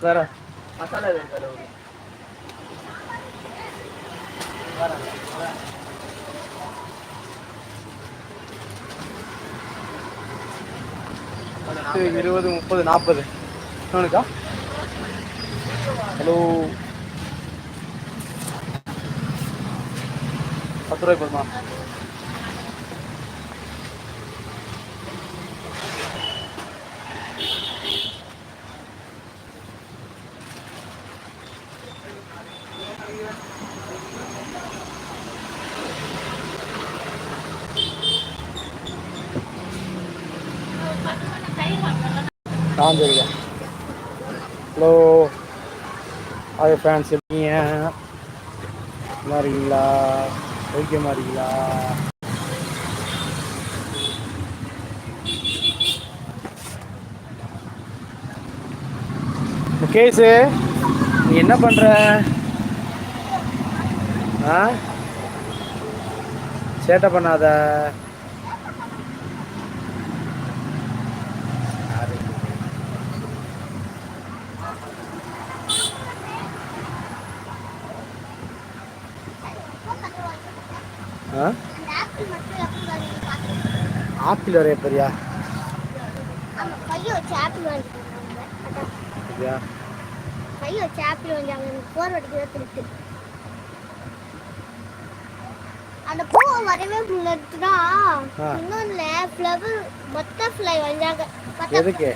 வேற பத்து இருபது முப்பது நாற்பது. இன்னொன்னுக்கா? ஹலோ பத்து ரூபாய் போதுமா ஆ ஹலோ ஹாய் ஃபேன்ஸ் எப்படிங்க நல்லா இருக்கீங்களா? ஓகேமா இருக்கீங்களா? முகேஷ் நீ என்ன பண்ற? ஆ? சேட்டை பண்ணாத ஆ ஆப்பிள் வரைய பெரியா கையை வச்சு ஆப்பிள் வாங்கிட்டு சரியா கையை வச்சு ஆப்பிள் வாங்கியாங்க எனக்கு போர் அடிக்கிறத திருட்டு அந்த பூவை வரவே முன்னாடினா ஆ. இன்னொன்னுல ஃப்ளவர் பட்டர்ஃப்ளை வந்தாங்க. எதுக்கு?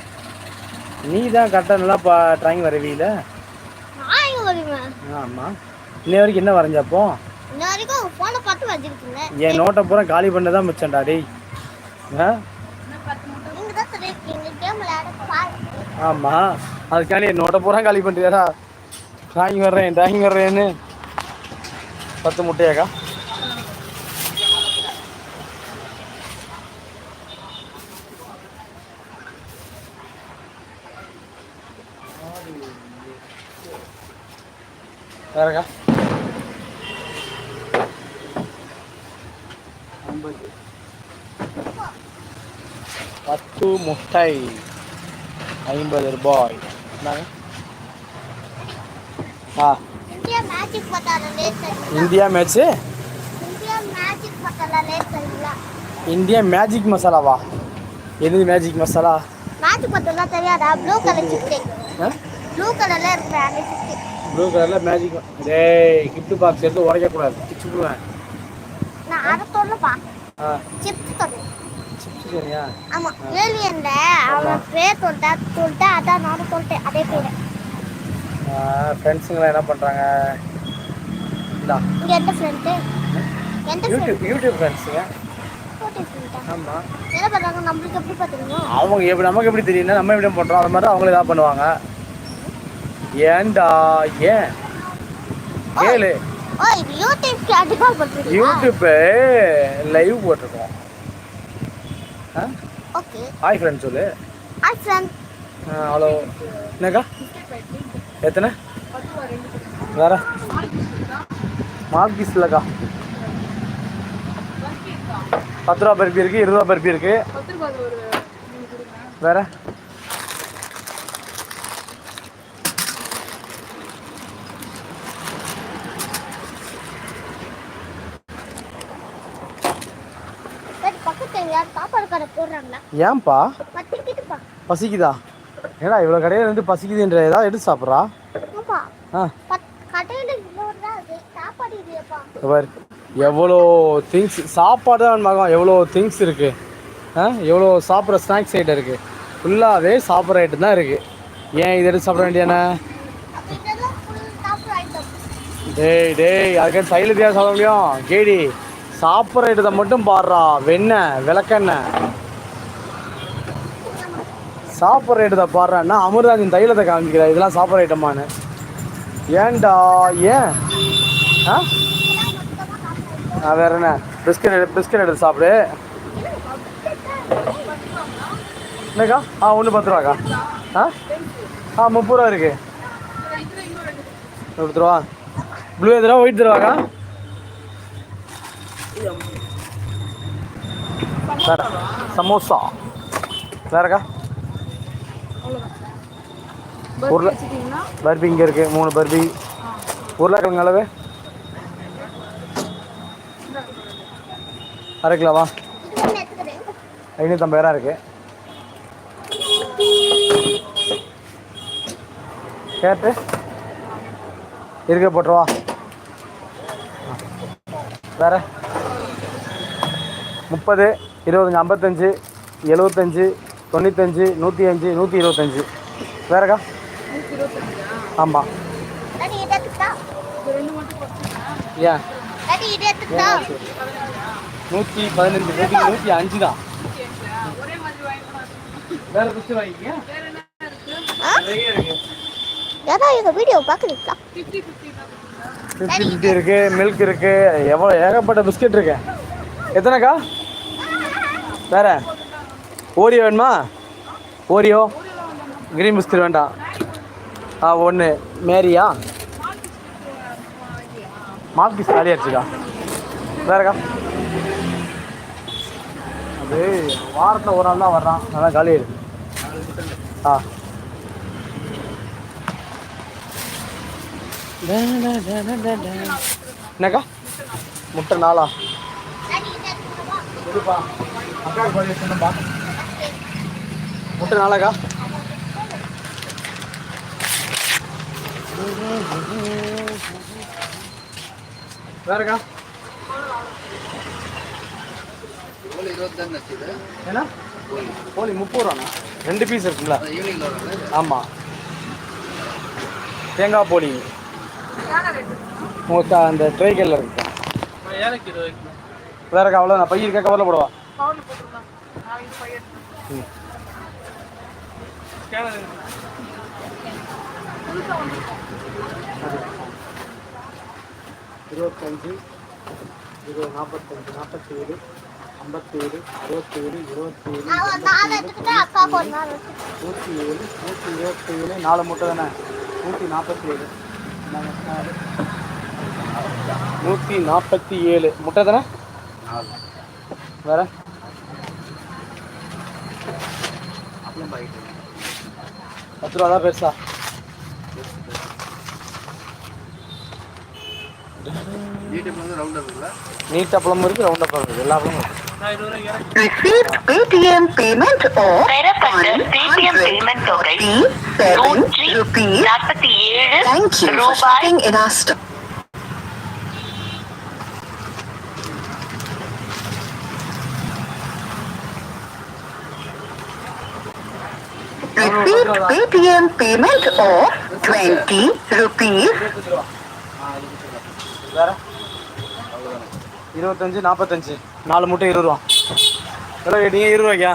நீ தான் கரெக்டாக நல்லா பா ட்ராயிங் வருவேன்? ஆமாம் இன்னை வரைக்கும் என்ன வரைஞ்சப்போ இன்ன வரைக்கும் ஃபோனை பார்த்து வச்சிருக்கீங்க என் நோட்டை பூரா காலி பண்ண தான் மிச்சம்டா டேய். ஆ? நீங்க தான் சொல்லியிருக்கீங்க கேம் விளையாட பாருங்க. ஆமாம் அதுக்காண்டி என் நோட்டை பூரா காலி பண்ணிட்டியாடா. ட்ராயிங் வர்றேன் ட்ராயிங் வர்றேன்னு. பத்து முட்டையாக்கா? வேறக்கா? முட்டை ஐம்பது ரூபாய் ஆ இந்தியா மேட்ச்சு இந்தியா மேஜிக் மசாலாவா எது மேஜிக் மசாலா மேஜிக் பட்டெல்லாம் தெரியாதா? ப்ளூ கலர் ப்ளூ கலர்ல இருக்கிற அந்த சிப்ஸ் ப்ளூ கலரில் மேஜிக் டேய் கிஃப்ட் பாக்ஸ் எடுத்து உடைக்கக்கூடாது. பிச்சுடுவேன் நான் அதை சொல்லப்பா சிப்ஸ் சிப்ஸ் சரியா ஆமா ஏலியன்ல அவன் பேர் சொல்லிட்டா சொல்லிட்டா அதான் நானும் சொல்லிட்டேன் அதே பேரு. ஃப்ரெண்ட்ஸுங்களாம் என்ன பண்ணுறாங்க இந்தா. இங்க எந்த ஃப்ரெண்டு எந்த யூடியூப் யூடியூப் ஃப்ரெண்ட்ஸுங்க ஆமாம் என்ன பண்றாங்க? நம்மளுக்கு எப்படி பாத்துருங்க அவங்க எப்படி நமக்கு எப்படி தெரியும்னா நம்ம எப்படி பண்ணுறோம் அது மாதிரி அவங்களும் இதாக பண்ணுவாங்க. ஏன்டா ஏன்? கேளு. யூடியூப்பு லைவ் போட்டிருக்கோம். ஓகே. ஹாய் ஃப்ரெண்ட் சொல்லு. ஹாய் ஃப்ரெண்ட் ஹலோ என்னக்கா? எத்தனை? வேற? மார்க்கிஸ் இல்லைக்கா. பத்து ரூபா பருப்பி இருக்கு இருபது ரூபா பருப்பி இருக்கு. வேற சரி பக்கத்துல யார் சாப்பாடு கடை போடுறாங்களா ஏன்பா? பசிக்குதா? ஏடா இவ்வளோ கடையில் இருந்து பசிக்குதுன்ற ஏதாவது எடுத்து சாப்பிட்றா? ஆ. பாரு. எவ்வளோ திங்ஸ் சாப்பாடு தான் மகம் எவ்வளோ திங்ஸ் இருக்குது ஆ? எவ்வளோ சாப்பிட்ற ஸ்நாக்ஸ் ஐட்டம் இருக்குது ஃபுல்லாகவே சாப்பிட்ற ஐட்டம் தான் இருக்குது ஏன் இதை எடுத்து சாப்பிட வேண்டியானே டேய் டேய் அதுக்கு சைடில் சாப்பிட முடியும்? கேடி சாப்பிட்ற ஐட்டத்தை மட்டும் பாடுறா. வெண்ணெய் விளக்கெண்ணெய். சாப்பிட்ற ஐட்டத்தை பாடுறான்னா அமிர்தாஜின் தைலத்தை காமிக்கிற. இதெல்லாம் சாப்பிட்ற ஐட்டமானு ஏன்டா ஏன்? ஆ? ஆ வேற என்ன? பிஸ்கட் எடு பிஸ்கட் எடுத்து சாப்பிடு. என்னக்கா? ஆ ஒன்று பத்து ரூபாக்கா? ஆ? ஆ முப்பது ரூபா இருக்கு. முப்பது ரூபா. ப்ளூ எதுரா ஒயிட் தருவாக்கா? சமோசா. வேறக்கா? வச்சுட்டீங்கன்னா பர்பி இங்கே இருக்குது மூணு பர்பி. உருளைக்கிழங்கு அளவு அரை கிலோவா? ஐநூற்றம்பது ரூபா இருக்குது கேட்டு. இருக்க போட்டுருவா. வேற. முப்பது இருபத்தஞ்சி ஐம்பத்தஞ்சு எழுபத்தஞ்சு தொண்ணூத்தஞ்சு நூற்றி அஞ்சு நூற்றி இருபத்தஞ்சு வேறக்கா ஆமாம் ஏன் நூற்றி பதினஞ்சு நூற்றி நூற்றி அஞ்சு தான் ஒரே மாதிரி வாங்கிக்கலாம் வேற புஸ்து வாங்கிக்கியா? வேற என்ன இருக்கு? நிறைய இருக்கு. ஏதா எங்கள் வீடியோ பார்க்குறீங்களா ஃபிஃப்டி ஃபிஃப்டி தான் இருக்குங்களா ஃபிஃப்டி ஃபிஃப்டி இருக்கு மில்க் இருக்கு. எவ்வளோ ஏகப்பட்ட பிஸ்கட் இருக்கு. எத்தனைக்கா? வேற? ஓரியோ வேணுமா? ஓரியோ கிரீன் பிஸ்கட் வேண்டாம் ஆ ஒன்று மேரியா மால்கிஸ் காலியாச்சுக்கா வேறக்கா அது வாரத்தில் ஒரு நாள் தான் வர்றான். நல்லா காலியாயிடுது ஆ. என்னக்கா? முட்டை நாளா? டாடி முட்டை நாளாக்கா? வேறக்கா? என்ன? கோழி முப்பது ரூபாண்ணா. ரெண்டு பீஸ் இருக்குங்களா ஆமாம் தேங்காய் போலி உங்களுக்கு அந்த ட்ரைகல்ல இருக்கு. வேறக்கா அவ்வளோ நான் பையன் இருக்க கவரில் போடுவா? ம். இருபத்தஞ்சு இருபது நாற்பத்தஞ்சு நாற்பத்தேழு ஐம்பத்தேழு அறுபத்தேழு இருபத்தேழு நான் ஒரு நாலு எடுத்துக்கிட்டா அப்பாவுக்கு ஒரு நாலு எடுத்துக்கிட்டேன். நூற்றி ஏழு நூற்றி இருபத்தேழு நாலு முட்டை தானே? நூற்றி நாற்பத்தி ஏழு நூற்றி நாற்பத்தி ஏழு முட்டை தானே? வேற அப்பளம் பாக்கெட் பத்து ரூபா தான் பெருசா. நீட் ரவுண்ட் அப்பளம் இருக்குது எல்லா அப்பளமும் இருக்குது received Paytm payment of பெறப்பட்ட பேடிஎம் பேமெண்ட் தொகை seven நூற்றி rupees. நாற்பத்தி ஏழு Thank you for ரூபாய். Shopping. Received Paytm payment of twenty rupees. இருபத்தஞ்சு நாற்பத்தஞ்சு நாலு மூட்டை இருபது ரூபா எவ்வளோ கேட்டீங்க இருபது ரூபாய்க்கா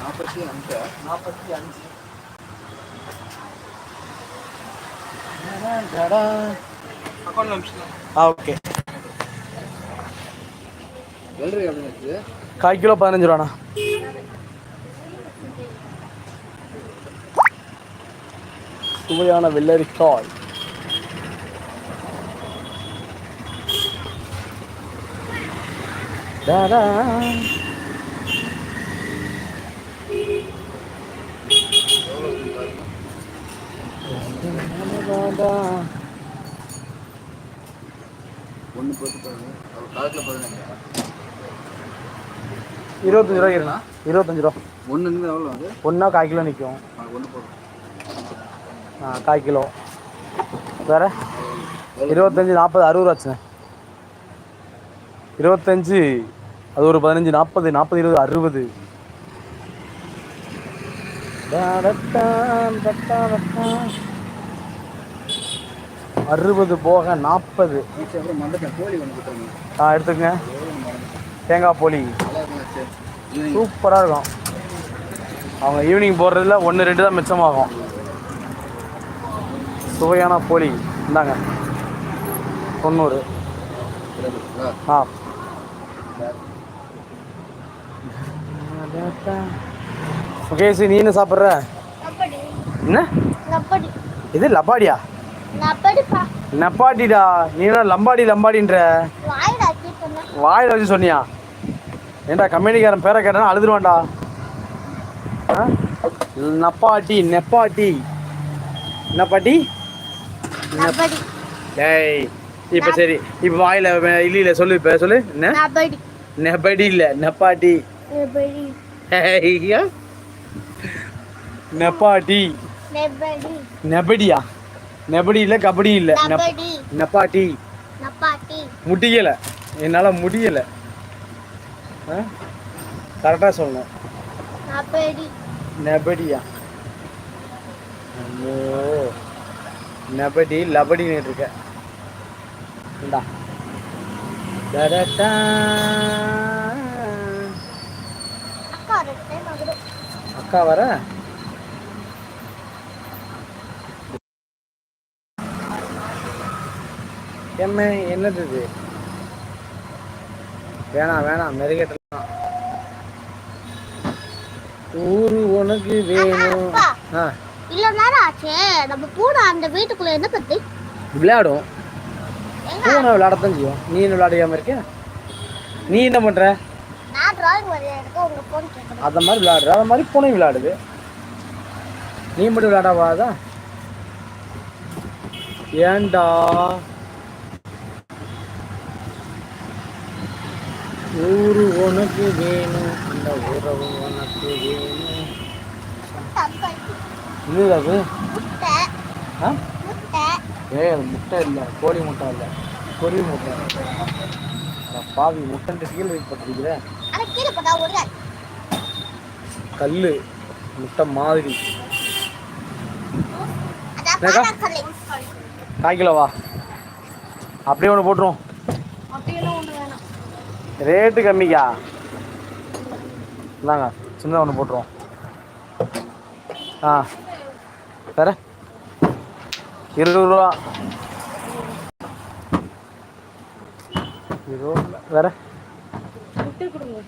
நாற்பத்தி அஞ்சு நாற்பத்தி அஞ்சு ஆ ஓகே வெள்ளரி கால் கிலோ பதினஞ்சு ரூபாண்ணா சுவையான வெள்ளரிக்காய். ஒன்று போட்டு பாருங்க காலத்தில் பதினஞ்சு. இருபத்தஞ்சு ரூபாய் இருண்ணா இருபத்தஞ்சு ரூபா. ஒன்று எவ்வளோ வந்து ஒன்றா கால் கிலோ நிற்கும் ஒன்று போதும் கால் கிலோ. வேறு? இருபத்தஞ்சி நாற்பது அறுபது ரூபாச்சுண்ணே இருபத்தஞ்சி அது ஒரு பதினஞ்சு நாற்பது நாற்பது இருபது அறுபது. அறுபது போக நாற்பது ஆ எடுத்துக்கங்க. தேங்காய் போலி. சூப்பராக இருக்கும். அவங்க ஈவினிங் போடுறதுல ஒன்று ரெண்டு தான் மிச்சமாகும். சுவையான போலி இந்தாங்க. தொண்ணூறு. ஆ. முகேஷ் நீ என்ன சாப்பிட்ற? என்ன? இது லப்பாடியா? நப்பாட்டிடா நீ என்ன லம்பாடி லம்பாடின்ற? வாயில் வச்சு சொன்னியா? ஏன்டா கம்பெனிக்காரன் பேரை கேட்டா அழுதுருவான்டா? நப்பாட்டி நெப்பாட்டி. என்ன பாட்டி கபடி டேய் இப்போ சரி இப்போ வாயில் இல்லையில சொல்லு இப்போ சொல்லு என்ன? நெபடி இல்லை நெப்பாட்டி. நெப்பாட்டி. நெபடி. நெபடியா? நெபடி இல்லை கபடி இல்லை. நெப்பாட்டி. முடியலை. என்னால் முடியலை. கரெக்டாக சொல்லணும். நெபடியா? நெபடி லபடின்னு இருக்க இந்தா. அக்கா வர? என்ன என்னது இது? வேணாம் வேணாம் மெருகேட்டலாம் ஊரு உனக்கு வேணும். ஆ. இவ்வளோ நேரம் ஆச்சே. நம்ம பூனை அந்த வீட்டுக்குள்ள என்ன பத்தி. விளையாடும். பூனை விளையாடத்தான் செய்யும். நீ என்ன விளையாடியாம இருக்க? நீ என்ன பண்ற? நான் டிராயிங் அந்த மாதிரி விளையாடுற. அந்த மாதிரி பூனை விளையாடுது. நீ மட்டும் விளையாடாவாதா ஏன்டா? ஊரு உனக்கு வேணும். அந்த உறவு உனக்கு வேணும். என்னது அது ஆ? முட்டை. ஏய் அது முட்டை இல்லை கோழி முட்டை இல்லை பொறி முட்டை. பாவி முட்டை கீழே வைக்கப்பட்டிருக்கிற ஆனா கீழே போட்டா ஒரு கல் முட்டை மாதிரி. அதான் என்னக்கா? பானாக்கல்லு. கால் கிலோவா அப்படியே ஒன்று போட்டுருவோம் ரேட்டு கம்மிக்கா. இந்தாங்க சின்னதாக ஒன்று போட்டுருவோம் ஆ. வேற இருபது ரூபா. இருபது. வேற.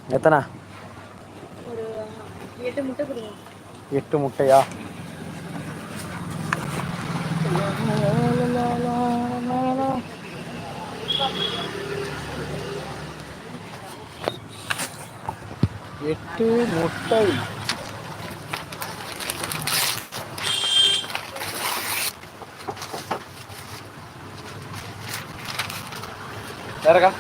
எத்தனை? எட்டு முட்டையா? எட்டு முட்டை. வேறக்கா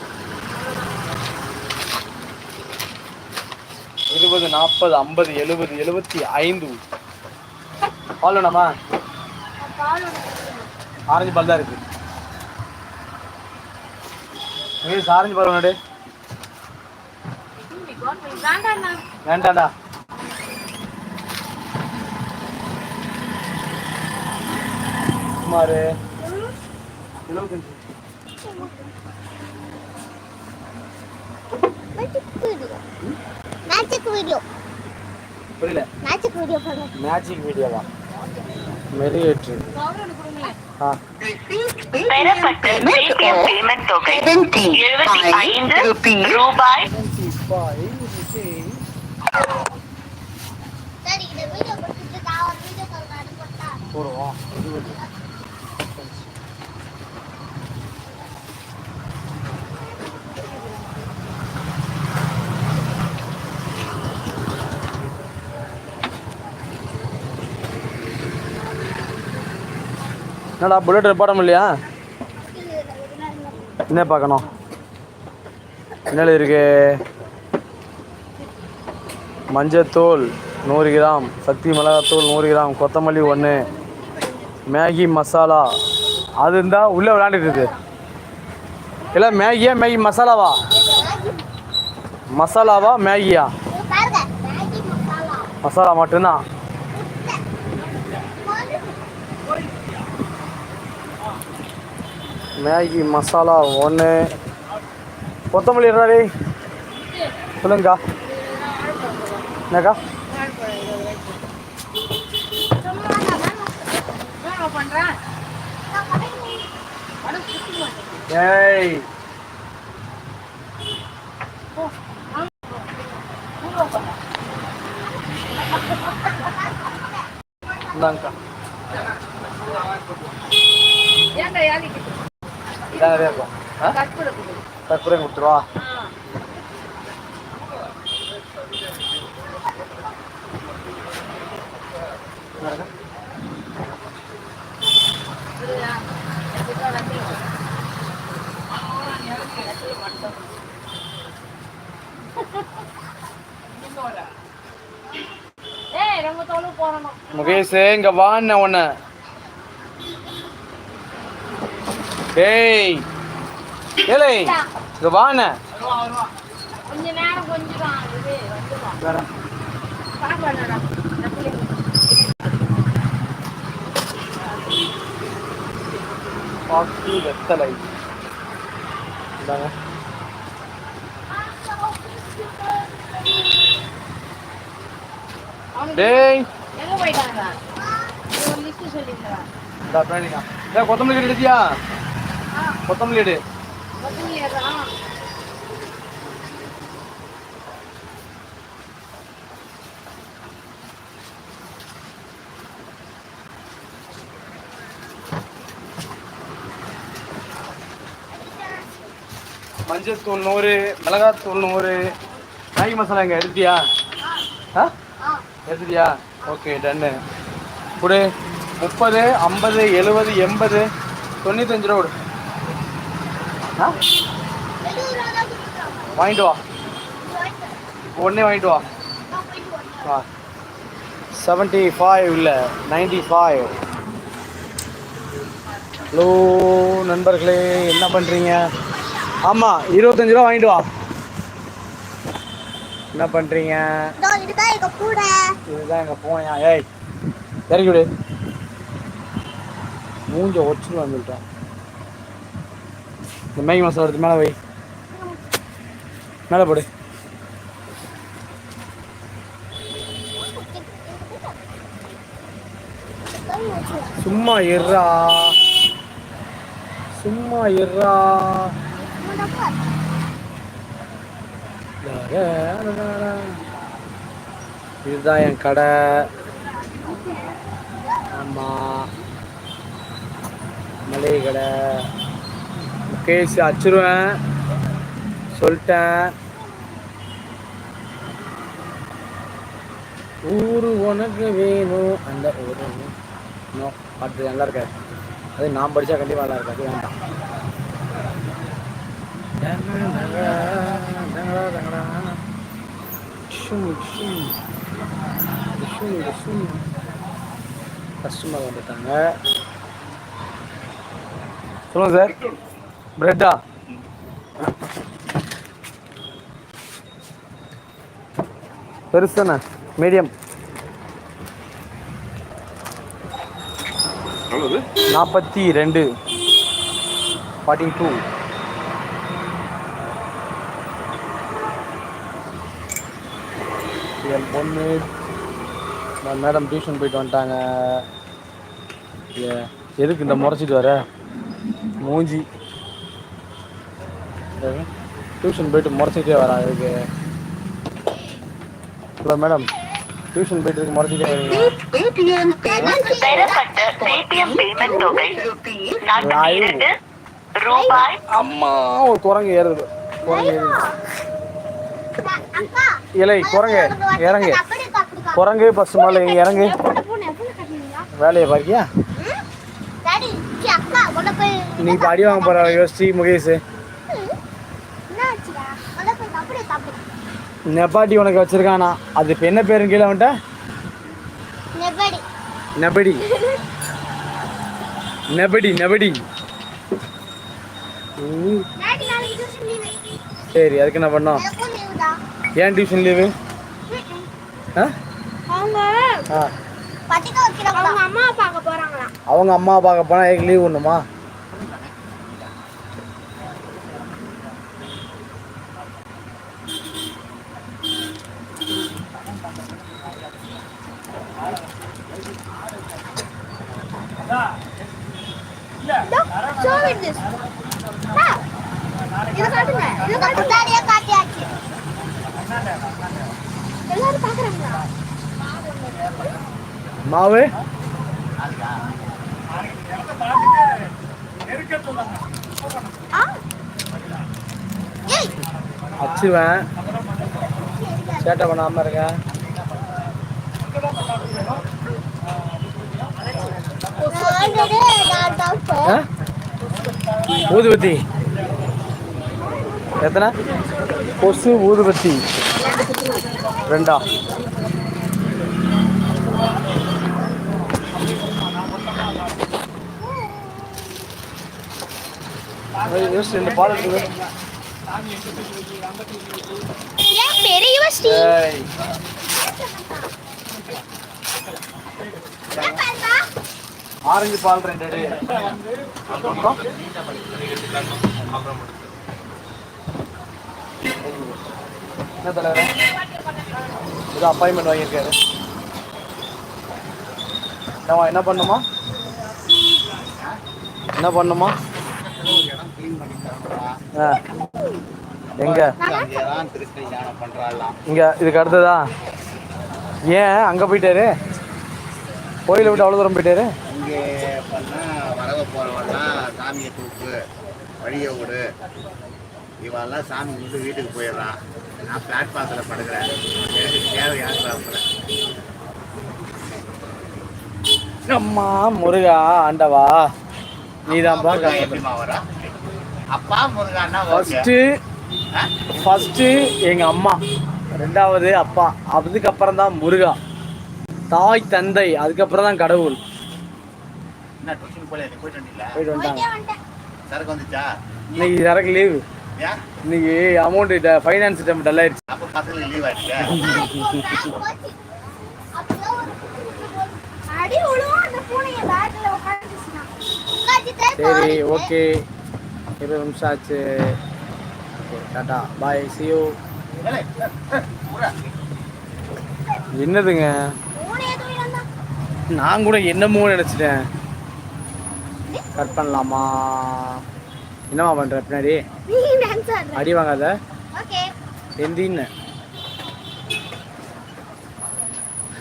இருபது நாற்பது ஐம்பது எழுபது எழுபத்தி ஐந்து. பால் வேணாமா? ஆரஞ்சு பால் தான் இருக்கு. ஆரஞ்சு பால் வேணாடு வேண்டாண்டா. சுமாரு சுமார் எழுபத்தஞ்சு. மேஜிக் வீடியோ மேஜிக் வீடியோ புரியல மேஜிக் வீடியோ பண்ணுங்க மேஜிக் வீடியோவா மெரியேற்று. பவுடர் கொடுங்களேன் ஆ. Received பெறப்பட்ட payment பேடிஎம் of பேமெண்ட் தொகை 75 75 rupees. ரூபாய் சரி இந்த வீடியோ கொடுத்துட்டு நான் ஒரு வீடியோ சொல்றேன் அது போட்டா போடுவோம் என்னடா புல்லட் போட இல்லையா என்ன பார்க்கணும்? என்ன இருக்கு மஞ்சத்தூள் நூறு கிராம் சக்தி மிளகாத்தூள் நூறு கிராம் கொத்தமல்லி ஒன்று மேகி மசாலா. அது இருந்தால் உள்ளே விளையாண்டுட்டு இருக்கு. இல்லை மேகியா மேகி மசாலாவா? மசாலாவா மேகியா? மசாலா மட்டும்தான். மேகி மசாலா ஒன்று கொத்தமல்லி இருடா சொல்லுங்கக்கா. என்னக்கா? ஏய். இந்தாங்கக்கா. ஏன்டா நிறைய இருக்கும் கற்பூரம் கொடுத்துருவா? முகேஷ் இங்க வாண்ண உன்ன. டேய் ஏலே இங்க வாண்ண. கொஞ்ச நேரம் கொஞ்சம் தான் இது வந்துடும் பாக்கு வெத்தலை. இந்தாங்க. டேய். எங்க போயிட்டாங்க ஒரு லிஸ்ட் கொத்தமல்லி கட்டி கொத்தமல்லி எடு. கொத்தமல்லி ஏறான் மஞ்சள் தூள் நூறு மிளகாத்தூள் நூறு. மேகி மசாலா எங்க எடுத்தியா? ஆ. எடுத்துட்டியா ஓகே டன்னு கொடு. முப்பது ஐம்பது எழுபது எண்பது தொண்ணூத்தஞ்சு ரூபா கொடு. வாங்கிட்டு வா. உடனே வாங்கிட்டு வா. ஆ. செவன்ட்டி ஃபைவ் இல்லை நைன்டி ஃபைவ் ஹலோ நண்பர்களே என்ன பண்ணுறீங்க ஆமாம் இருபத்தஞ்சு ரூபா வாங்கிட்டு வா. என்ன பண்ணுறீங்க இதுதான் எங்கள் போயா ஏய் இறக்கி விடு மூஞ்ச ஒச்சுன்னு வந்துட்டேன். இந்த மேகி மசாலா எடுத்து மேலே வை. மேலே போடு. சும்மா இருறா சும்மா இருறா இதுதான் என் கடை. ஆமாம் மளிகை கடை. கேஸ் அச்சுருவேன். சொல்லிட்டேன். ஊரு உனக்கு வேணும். அந்த ஒரு நோ பாட்டு நல்லா இருக்காது. அது நான் படித்தா கண்டிப்பாக நல்லா இருக்காது. வேண்டாம். கஸ்டமர் வந்துட்டாங்க. சொல்லுங்க சார். பிரெட்டா பெருசு தானே மீடியம் நாற்பத்தி ரெண்டு. ஃபார்ட்டி டூ என் பொண்ணு மேடம் டியூஷன் போயிட்டு வந்துட்டாங்க. எதுக்கு இந்த முறைச்சிட்டு வர? மூஞ்சி. டியூஷன் போயிட்டு முறைச்சிட்டே வரா இதுக்கு ஹலோ மேடம் டியூஷன் போயிட்டு இருக்கு முறைச்சிட்டே வரீங்க அம்மா ஒரு குரங்கு ஏறுது. குரங்கு ஏறுது. இலை குரங்கு இறங்கு. குரங்கு பசு மலை இறங்கு. வேலையை பாக்கியா போய் நீ அடி வாங்க போகிற யோசிச்சு முகேஷ் என்ன ஆச்சுடா உள்ள போய் அப்படியே சாப்பிடு நெப்பாட்டி உனக்கு வச்சிருக்கானா? அது இப்போ என்ன பேருன்னு கீழே வந்துட்ட? நெபடி. நெபடி. நெபடி சரி அதுக்கு என்ன பண்ணோம்? ஏன் டியூஷன் லீவு ஆ? அவங்க அம்மா பார்க்க அவங்க அம்மா பார்க்க போனால் எனக்கு லீவ் ஒன்றுமா இது காட்டுங்க இது காட்டுங்க டாடியே காட்டியாச்சு எல்லாரும் பார்க்கறாங்களா மாவு ஏய் அச்சுவேன் சேட்டை நான் ஆ? ஊதுபத்தி. எத்தனை? கொசு ஊதுபத்தி. ரெண்டா? ரெண்டு பால் இருக்குது பெரிய ஆரஞ்சு பால் ரெண்டு எடு. என்ன தலைவர் இது அப்பாயின்மெண்ட் வாங்கியிருக்காரு. என்னவா என்ன பண்ணுமா? என்ன பண்ணுமா? எங்க? இங்க இதுக்கு அடுத்ததா? ஏன் அங்க போயிட்டாரு? கோயிலை விட்டு அவ்வளோ தூரம் போயிட்டாரு? இங்கே பண்ணா வரவ போறவெல்லாம் சாமியை தூக்கு வழியை விடு. இவெல்லாம் சாமி கும்பிட்டு வீட்டுக்கு போயிடுறான். நான் பிளாட்பாத்தில் படுக்கிறேன். எனக்கு தேவையான சாப்பிட்றேன். அம்மா முருகா ஆண்டவா நீதான்ப்பா எப்படிமா வரா அப்பா முருகான்னா ஓகே ஃபர்ஸ்ட்டு ஃபர்ஸ்ட்டு எங்க அம்மா ரெண்டாவது அப்பா அதுக்கப்புறம் தான் முருகா. தாய் தந்தை அதுக்கப்புறம் தான் கடவுள். போயிட்டு வந்துச்சா? இன்னைக்கு சரக்கு லீவு இன்னைக்கு அமௌண்ட் ஃபைனான்ஸ் டைம் டல் ஆயிடுச்சு? சரி ஓகே இருபது நிமிஷம் ஆச்சு. Okay tata bye see you. என்னதுங்க? நான் கூட என்னமோ நினச்சிட்டேன். கட் பண்ணலாமா? என்னம்மா பண்ணுற பின்னாடி? அடி வாங்காத. எந்தின்னு.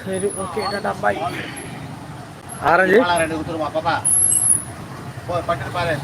சரி ஓகே டாடா பாய் ஆரஞ்சு? ரெண்டு கொடுத்துருமா பாப்பா. போ பட்டு பாரு.